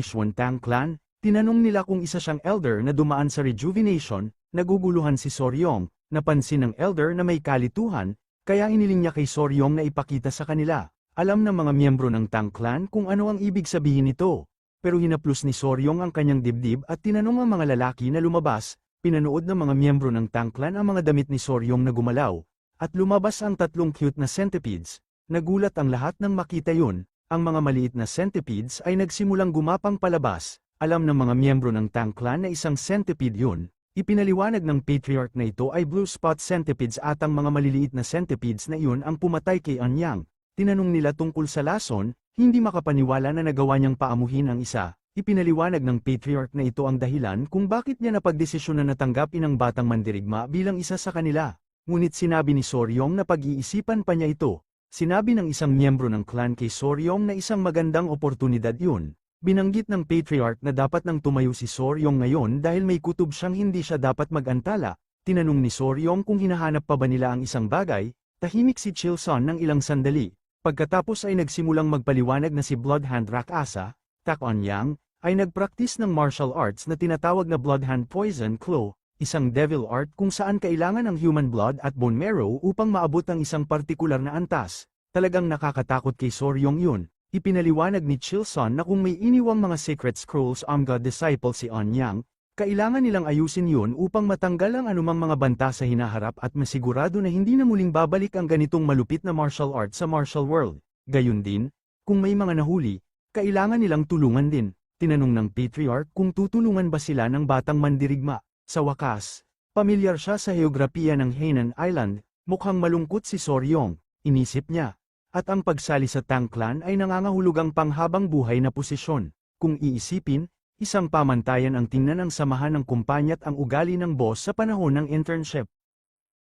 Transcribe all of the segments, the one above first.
Sichuan Tang clan, tinanong nila kung isa siyang elder na dumaan sa rejuvenation, naguguluhan si Soryong, napansin ng elder na may kalituhan, kaya iniling niya kay Soryong na ipakita sa kanila. Alam ng mga miyembro ng Tang clan kung ano ang ibig sabihin nito. Pero hinaplos ni Soryong ang kanyang dibdib at tinanong ang mga lalaki na lumabas, pinanood ng mga miyembro ng Tang clan ang mga damit ni Soryong na gumalaw, at lumabas ang tatlong cute na centipedes. Nagulat ang lahat nang makita yun, ang mga maliit na centipedes ay nagsimulang gumapang palabas, alam ng mga miyembro ng Tang clan na isang centipede yun, ipinaliwanag ng patriarch na ito ay blue spot centipedes at ang mga maliliit na centipedes na iyon ang pumatay kay Anyang. Tinanong nila tungkol sa lason, hindi makapaniwala na nagawa niyang paamuhin ang isa, ipinaliwanag ng patriarch na ito ang dahilan kung bakit niya napagdesisyon na natanggapin ang batang mandirigma bilang isa sa kanila. Ngunit sinabi ni Soryong na pag-iisipan pa niya ito, Sinabi ng isang miyembro ng clan kay Soryong na isang magandang oportunidad yun. Binanggit ng patriarch na dapat nang tumayo si Soryong ngayon dahil may kutob siyang hindi siya dapat magantala. Tinanong ni Soryong kung hinahanap pa ba nila ang isang bagay, tahimik si Chilson ng ilang sandali. Pagkatapos ay nagsimulang magpaliwanag na si Bloodhand Rakasa, Tak On Yang, ay nagpraktis ng martial arts na tinatawag na Bloodhand Poison Claw, isang devil art kung saan kailangan ng human blood at bone marrow upang maabot ang isang partikular na antas. Talagang nakakatakot kay Soryong yun. Ipinaliwanag ni Chilson na kung may iniwang mga secret scrolls ang God disciple si Anyang, kailangan nilang ayusin yun upang matanggal ang anumang mga banta sa hinaharap at masigurado na hindi na muling babalik ang ganitong malupit na martial art sa martial world. Gayun din, kung may mga nahuli, kailangan nilang tulungan din. Tinanong ng patriarch kung tutulungan ba sila ng batang mandirigma. Sa wakas, pamilyar siya sa heograpiya ng Hainan Island, mukhang malungkot si Soryong, inisip niya. At ang pagsali sa Tang Clan ay nangangahulugang panghabang buhay na posisyon. Kung iisipin, isang pamantayan ang tingnan ng samahan ng kumpanya't ang ugali ng boss sa panahon ng internship.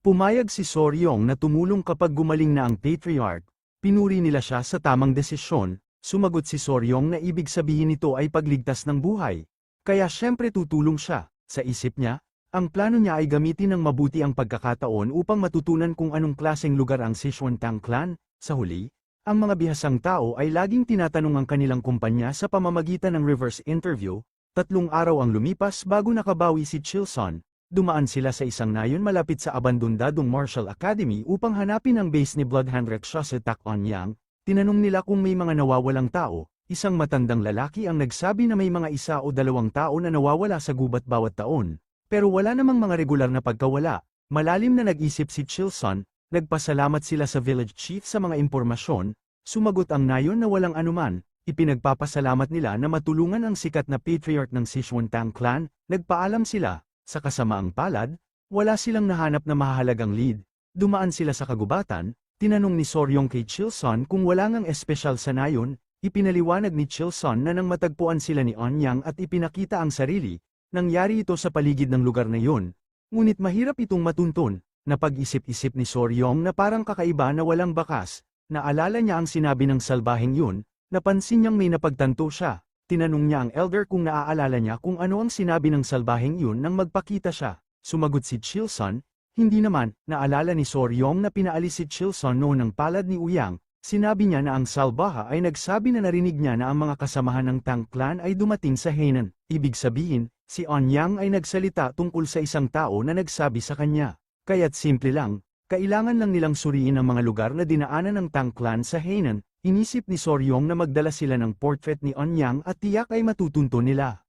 Pumayag si Soryong na tumulong kapag gumaling na ang patriarch, pinuri nila siya sa tamang desisyon, sumagot si Soryong na ibig sabihin nito ay pagligtas ng buhay. Kaya syempre tutulong siya. Sa isip niya, ang plano niya ay gamitin ng mabuti ang pagkakataon upang matutunan kung anong klaseng lugar ang Sichuan Tang clan. Sa huli, ang mga bihasang tao ay laging tinatanong ang kanilang kumpanya sa pamamagitan ng reverse interview. Tatlong araw ang lumipas bago nakabawi si Chilson. Dumaan sila sa isang nayon malapit sa abandondadong Martial Academy upang hanapin ang base ni Bloodhand Rexha sa Yang. Tinanong nila kung may mga nawawalang tao, Isang matandang lalaki ang nagsabi na may mga isa o dalawang tao na nawawala sa gubat bawat taon, pero wala namang mga regular na pagkawala. Malalim na nag-isip si Chilson, nagpasalamat sila sa village chief sa mga impormasyon, sumagot ang nayon na walang anuman, ipinagpapasalamat nila na matulungan ang sikat na patriarch ng Sichuan Tang clan, nagpaalam sila, sa kasamaang palad, wala silang nahanap na mahalagang lead, dumaan sila sa kagubatan, tinanong ni Soryong kay Chilson kung wala ngang espesyal sa nayon, Ipinaliwanag ni Chilson na nang matagpuan sila ni Onyang at ipinakita ang sarili, nangyari ito sa paligid ng lugar na yun. Ngunit mahirap itong matuntun, na pag-isip-isip ni Soryong na parang kakaiba na walang bakas, naalala niya ang sinabi ng salbaheng yun, napansin niyang may napagtanto siya, tinanong niya ang elder kung naaalala niya kung ano ang sinabi ng salbaheng yun nang magpakita siya. Sumagot si Chilson, hindi naman, naalala ni Soryong na pinaalis si Chilson noon ng palad ni Uyang, Sinabi niya na ang Salbaha ay nagsabi na narinig niya na ang mga kasamahan ng Tang clan ay dumating sa Hainan. Ibig sabihin, si Onyang ay nagsalita tungkol sa isang tao na nagsabi sa kanya. Kaya't simple lang, kailangan lang nilang suriin ang mga lugar na dinaanan ng Tang clan sa Hainan. Inisip ni Soryong na magdala sila ng portrait ni Onyang at tiyak ay matutunto nila.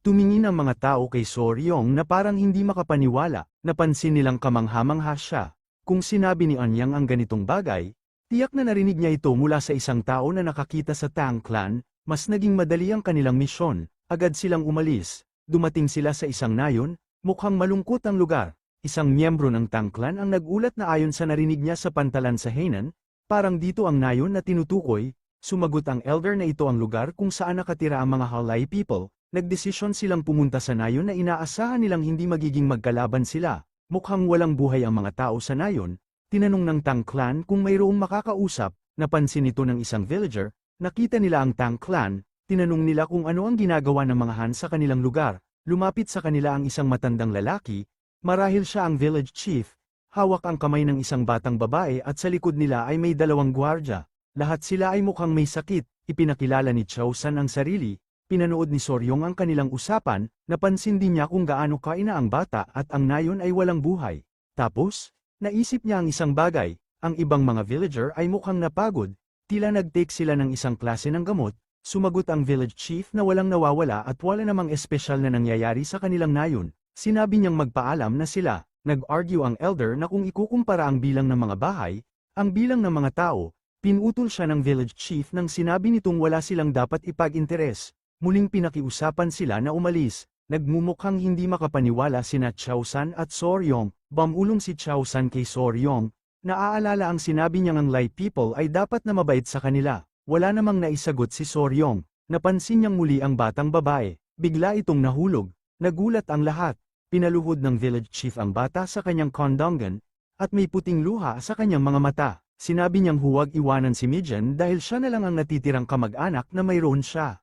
Tumingin ang mga tao kay Soryong na parang hindi makapaniwala, napansin nilang kamanghamangha siya. Kung sinabi ni Onyang ang ganitong bagay, Tiyak na narinig niya ito mula sa isang tao na nakakita sa Tang clan, mas naging madali ang kanilang misyon, agad silang umalis, dumating sila sa isang nayon, mukhang malungkot ang lugar, isang miyembro ng Tang clan ang nagulat na ayon sa narinig niya sa pantalan sa Hainan, parang dito ang nayon na tinutukoy, sumagot ang elder na ito ang lugar kung saan nakatira ang mga Halai people, nagdesisyon silang pumunta sa nayon na inaasahan nilang hindi magiging magkalaban sila, mukhang walang buhay ang mga tao sa nayon, Tinanong ng Tang clan kung mayroong makakausap, napansin ito ng isang villager, nakita nila ang Tang clan, tinanong nila kung ano ang ginagawa ng mga Han sa kanilang lugar, lumapit sa kanila ang isang matandang lalaki, marahil siya ang village chief, hawak ang kamay ng isang batang babae at sa likod nila ay may dalawang gwardya, lahat sila ay mukhang may sakit, ipinakilala ni Chow San ang sarili, pinanood ni Soryong ang kanilang usapan, napansin din niya kung gaano kaina ang bata at ang nayon ay walang buhay. Tapos, naisip niya ang isang bagay, ang ibang mga villager ay mukhang napagod, tila nag-take sila ng isang klase ng gamot, sumagot ang village chief na walang nawawala at wala namang espesyal na nangyayari sa kanilang nayon. Sinabi niyang magpaalam na sila, nag-argue ang elder na kung ikukumpara ang bilang ng mga bahay, ang bilang ng mga tao, pinutol siya ng village chief nang sinabi nitong wala silang dapat ipag-interes. Muling pinakiusapan sila na umalis, nagmumukhang hindi makapaniwala sina Chowsan at Soryong, bamulong si Chowsan kay Soryong, naaalala ang sinabi niyang ang Lai people ay dapat na mabait sa kanila, wala namang naisagot si Soryong, napansin niyang muli ang batang babae, bigla itong nahulog, nagulat ang lahat, pinaluhod ng village chief ang bata sa kanyang kondongan, at may puting luha sa kanyang mga mata. Sinabi niyang huwag iwanan si Mijan dahil siya na lang ang natitirang kamag-anak na mayroon siya.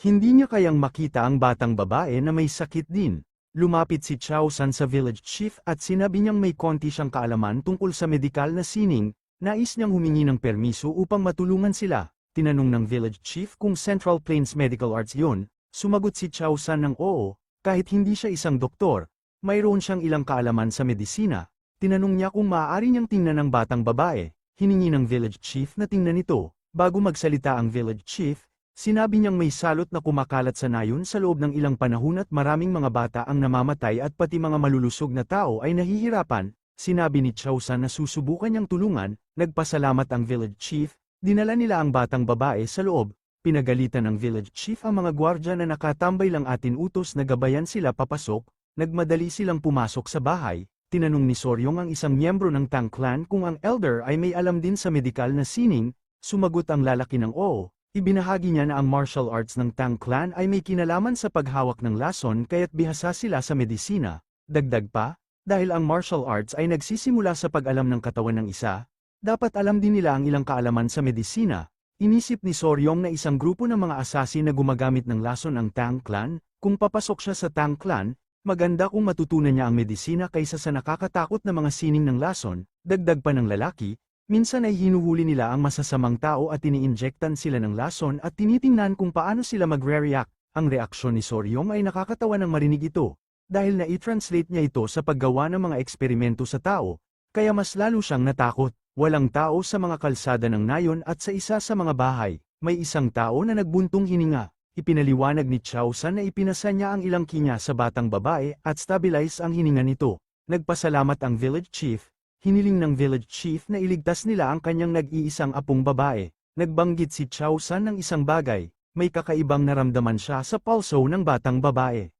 Hindi niya kayang makita ang batang babae na may sakit din. Lumapit si Chow San sa village chief at sinabi niyang may konti siyang kaalaman tungkol sa medikal na sining, nais niyang humingi ng permiso upang matulungan sila. Tinanong ng village chief kung Central Plains Medical Arts yun, sumagot si Chow San ng oo, kahit hindi siya isang doktor, mayroon siyang ilang kaalaman sa medisina. Tinanong niya kung maaari niyang tingnan ang batang babae, hiningi ng village chief na tingnan ito. Bago magsalita ang village chief, Sinabi niyang may salot na kumakalat sa nayon sa loob ng ilang panahon at maraming mga bata ang namamatay at pati mga malulusog na tao ay nahihirapan, sinabi ni Chowsan na susubukan niyang tulungan, nagpasalamat ang village chief, dinala nila ang batang babae sa loob, pinagalitan ng village chief ang mga gwardya na nakatambay lang atin utos na gabayan sila papasok, nagmadali silang pumasok sa bahay, tinanong ni Soryong ang isang miyembro ng Tang clan kung ang elder ay may alam din sa medikal na sining, sumagot ang lalaki ng oo, Ibinahagi niya na ang martial arts ng Tang clan ay may kinalaman sa paghawak ng lason kaya't bihasa sila sa medisina. Dagdag pa, dahil ang martial arts ay nagsisimula sa pag-alam ng katawan ng isa, dapat alam din nila ang ilang kaalaman sa medisina. Inisip ni Soryong na isang grupo ng mga asasi na gumagamit ng lason ang Tang clan, kung papasok siya sa Tang clan, maganda kung matutunan niya ang medisina kaysa sa nakakatakot na mga sining ng lason, dagdag pa ng lalaki, Minsan ay hinuhuli nila ang masasamang tao at iniinjektan sila ng lason at tinitingnan kung paano sila magre-react. Ang reaksyon ni Soryong ay nakakatawa ng marinig ito, dahil na i-translate niya ito sa paggawa ng mga eksperimento sa tao, kaya mas lalo siyang natakot. Walang tao sa mga kalsada ng nayon at sa isa sa mga bahay, may isang tao na nagbuntong hininga. Ipinaliwanag ni Chowsan na ipinasa niya ang ilang kinya sa batang babae at stabilize ang hininga nito. Nagpasalamat ang village chief, hiniling ng village chief na iligtas nila ang kanyang nag-iisang apong babae. Nagbanggit si Chow San ng isang bagay, may kakaibang naramdaman siya sa pulso ng batang babae.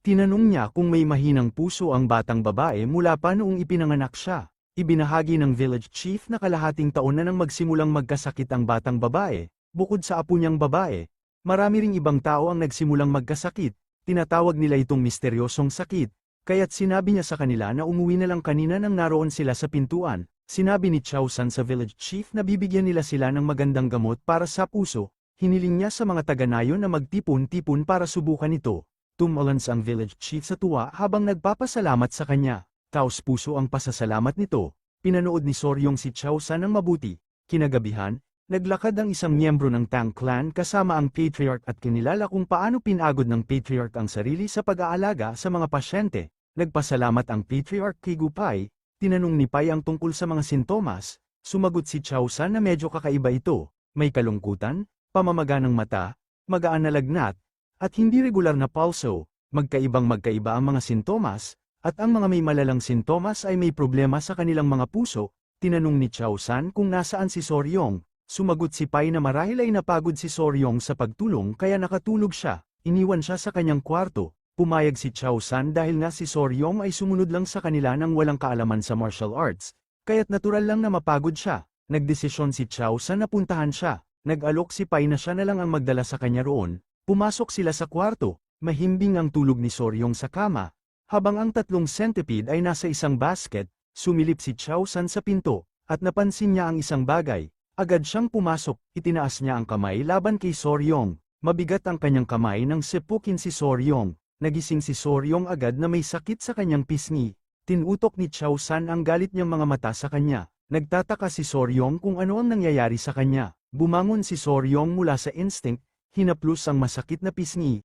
Tinanong niya kung may mahinang puso ang batang babae mula pa noong ipinanganak siya. Ibinahagi ng village chief na kalahating taon na nang magsimulang magkasakit ang batang babae, bukod sa apo niyang babae. Marami ring ibang tao ang nagsimulang magkasakit, tinatawag nila itong misteryosong sakit, Kaya't sinabi niya sa kanila na umuwi na lang kanina nang naroon sila sa pintuan. Sinabi ni Chow San sa village chief na bibigyan nila sila ng magandang gamot para sa puso. Hiniling niya sa mga taga-nayon na magtipon-tipon para subukan ito. Tumalans ang village chief sa tuwa habang nagpapasalamat sa kanya. Taos puso ang pasasalamat nito. Pinanood ni Soryong si Chow San ng mabuti. Kinagabihan, Naglakad ang isang miyembro ng Tang clan kasama ang patriarch at kinilala kung paano pinagod ng patriarch ang sarili sa pag-aalaga sa mga pasyente. Nagpasalamat ang patriarch kay Gupay, tinanong ni Pai ang tungkol sa mga sintomas, sumagot si Chowsan na medyo kakaiba ito, may kalungkutan, pamamaga ng mata, magaan na lagnat, at hindi regular na pulso, magkaibang magkaiba ang mga sintomas, at ang mga may malalang sintomas ay may problema sa kanilang mga puso, tinanong ni Chowsan kung nasaan si Soryong, Sumagot si Pai na marahil ay napagod si Soryong sa pagtulong kaya nakatulog siya, iniwan siya sa kanyang kwarto. Pumayag si Chao San dahil nga si Soryong ay sumunod lang sa kanila nang walang kaalaman sa martial arts, kaya't natural lang na mapagod siya. Nagdesisyon si Chao San na puntahan siya, nag-alok si Pai na siya na lang ang magdala sa kanya roon, pumasok sila sa kwarto, mahimbing ang tulog ni Soryong sa kama, habang ang tatlong centipede ay nasa isang basket, sumilip si Chao San sa pinto, at napansin niya ang isang bagay, Agad siyang pumasok, itinaas niya ang kamay laban kay Soryong. Mabigat ang kanyang kamay nang sepukin si Soryong. Nagising si Soryong agad na may sakit sa kanyang pisngi. Tinutok ni Chow San ang galit niyang mga mata sa kanya. Nagtataka si Soryong kung ano ang nangyayari sa kanya. Bumangon si Soryong mula sa instinct, hinaplos ang masakit na pisngi,